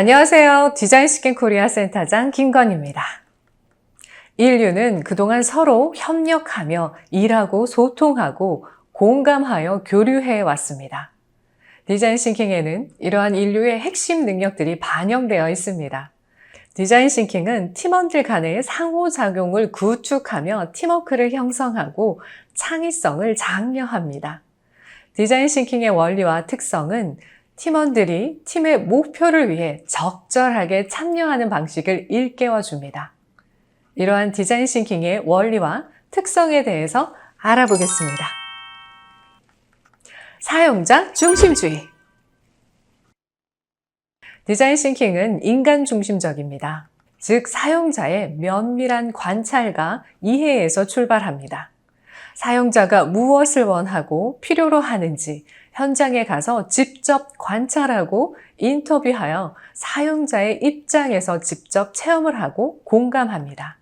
안녕하세요. 디자인 스킨 코리아 센터장 김건입니다. 인류는 그동안 서로 협력하며 일하고 소통하고 공감하여 교류해 왔습니다. 디자인 싱킹에는 이러한 인류의 핵심 능력들이 반영되어 있습니다. 디자인 싱킹은 팀원들 간의 상호작용을 구축하며 팀워크를 형성하고 창의성을 장려합니다. 디자인 싱킹의 원리와 특성은 팀원들이 팀의 목표를 위해 적절하게 참여하는 방식을 일깨워 줍니다. 이러한 디자인 싱킹의 원리와 특성에 대해서 알아보겠습니다. 사용자 중심주의. 디자인 싱킹은 인간 중심적입니다. 즉, 사용자의 면밀한 관찰과 이해에서 출발합니다. 사용자가 무엇을 원하고 필요로 하는지 현장에 가서 직접 관찰하고 인터뷰하여 사용자의 입장에서 직접 체험을 하고 공감합니다.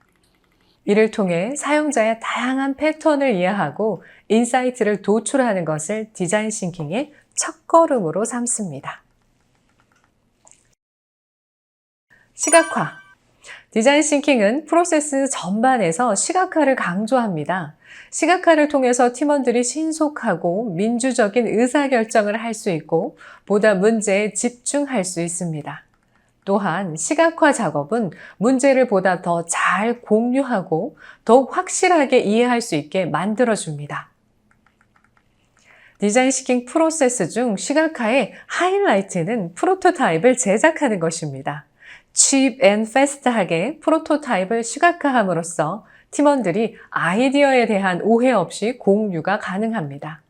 이를 통해 사용자의 다양한 패턴을 이해하고 인사이트를 도출하는 것을 디자인 싱킹의 첫걸음으로 삼습니다. 시각화. 디자인 싱킹은 프로세스 전반에서 시각화를 강조합니다. 시각화를 통해서 팀원들이 신속하고 민주적인 의사결정을 할 수 있고 보다 문제에 집중할 수 있습니다. 또한 시각화 작업은 문제를 보다 더 잘 공유하고 더욱 확실하게 이해할 수 있게 만들어줍니다. 디자인 시킹 프로세스 중 시각화의 하이라이트는 프로토타입을 제작하는 것입니다. Cheap and fast하게 프로토타입을 시각화함으로써 팀원들이 아이디어에 대한 오해 없이 공유가 가능합니다.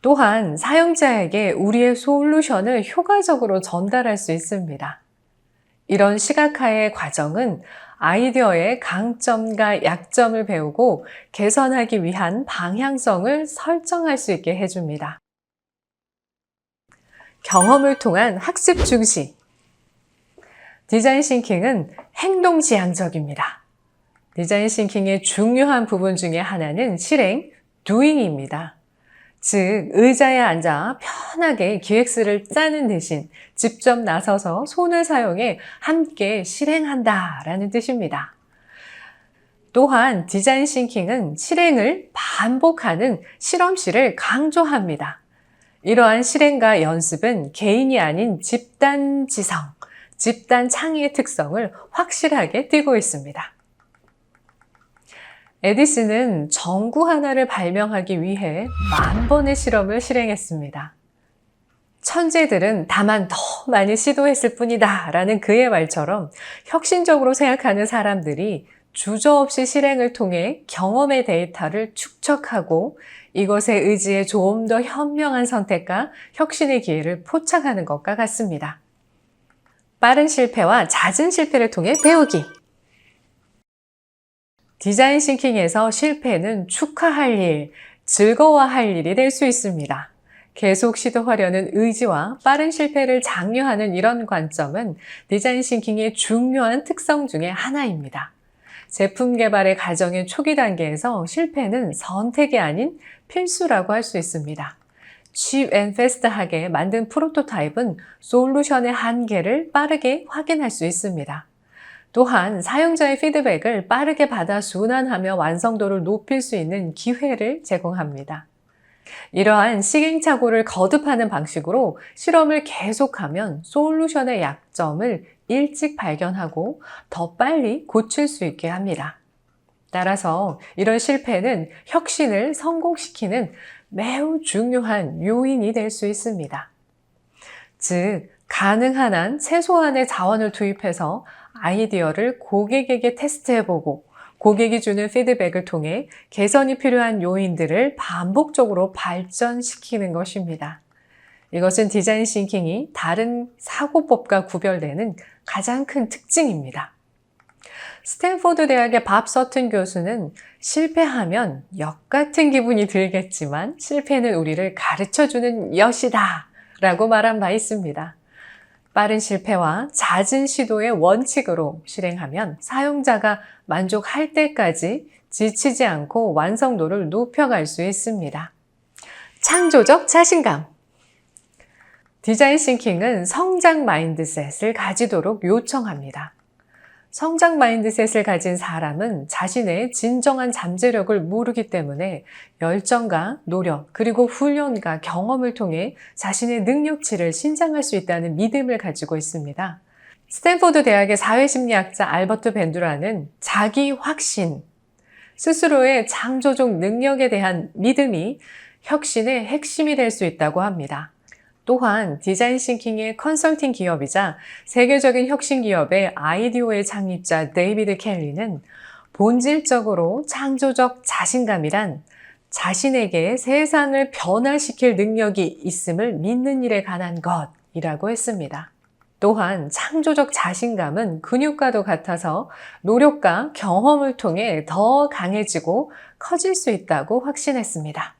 또한 사용자에게 우리의 솔루션을 효과적으로 전달할 수 있습니다. 이런 시각화의 과정은 아이디어의 강점과 약점을 배우고 개선하기 위한 방향성을 설정할 수 있게 해줍니다. 경험을 통한 학습 중시. 디자인 싱킹은 행동 지향적입니다. 디자인 싱킹의 중요한 부분 중에 하나는 실행, doing입니다. 즉, 의자에 앉아 편하게 기획서를 짜는 대신 직접 나서서 손을 사용해 함께 실행한다 라는 뜻입니다. 또한 디자인 싱킹은 실행을 반복하는 실험실을 강조합니다. 이러한 실행과 연습은 개인이 아닌 집단 지성, 집단 창의의 특성을 확실하게 띠고 있습니다. 에디슨은 전구 하나를 발명하기 위해 만 번의 실험을 실행했습니다. 천재들은 다만 더 많이 시도했을 뿐이다 라는 그의 말처럼 혁신적으로 생각하는 사람들이 주저없이 실행을 통해 경험의 데이터를 축적하고 이것에 의지해 좀 더 현명한 선택과 혁신의 기회를 포착하는 것과 같습니다. 빠른 실패와 잦은 실패를 통해 배우기. 디자인 싱킹에서 실패는 축하할 일, 즐거워할 일이 될 수 있습니다. 계속 시도하려는 의지와 빠른 실패를 장려하는 이런 관점은 디자인 싱킹의 중요한 특성 중의 하나입니다. 제품 개발의 과정의 초기 단계에서 실패는 선택이 아닌 필수라고 할 수 있습니다. Fast하게 만든 프로토타입은 솔루션의 한계를 빠르게 확인할 수 있습니다. 또한 사용자의 피드백을 빠르게 받아 순환하며 완성도를 높일 수 있는 기회를 제공합니다. 이러한 시행착오를 거듭하는 방식으로 실험을 계속하면 솔루션의 약점을 일찍 발견하고 더 빨리 고칠 수 있게 합니다. 따라서 이런 실패는 혁신을 성공시키는 매우 중요한 요인이 될 수 있습니다. 즉, 가능한 한 최소한의 자원을 투입해서 아이디어를 고객에게 테스트해보고 고객이 주는 피드백을 통해 개선이 필요한 요인들을 반복적으로 발전시키는 것입니다. 이것은 디자인 싱킹이 다른 사고법과 구별되는 가장 큰 특징입니다. 스탠포드 대학의 밥 서튼 교수는 실패하면 역 같은 기분이 들겠지만 실패는 우리를 가르쳐 주는 엿이다 라고 말한 바 있습니다. 빠른 실패와 잦은 시도의 원칙으로 실행하면 사용자가 만족할 때까지 지치지 않고 완성도를 높여갈 수 있습니다. 창조적 자신감. 디자인 싱킹은 성장 마인드셋을 가지도록 요청합니다. 성장 마인드셋을 가진 사람은 자신의 진정한 잠재력을 모르기 때문에 열정과 노력, 그리고 훈련과 경험을 통해 자신의 능력치를 신장할 수 있다는 믿음을 가지고 있습니다. 스탠포드 대학의 사회심리학자 알버트 벤두라는 자기 확신, 스스로의 창조적 능력에 대한 믿음이 혁신의 핵심이 될 수 있다고 합니다. 또한 디자인 싱킹의 컨설팅 기업이자 세계적인 혁신 기업의 아이디오의 창립자 데이비드 켈리는 본질적으로 창조적 자신감이란 자신에게 세상을 변화시킬 능력이 있음을 믿는 일에 관한 것이라고 했습니다. 또한 창조적 자신감은 근육과도 같아서 노력과 경험을 통해 더 강해지고 커질 수 있다고 확신했습니다.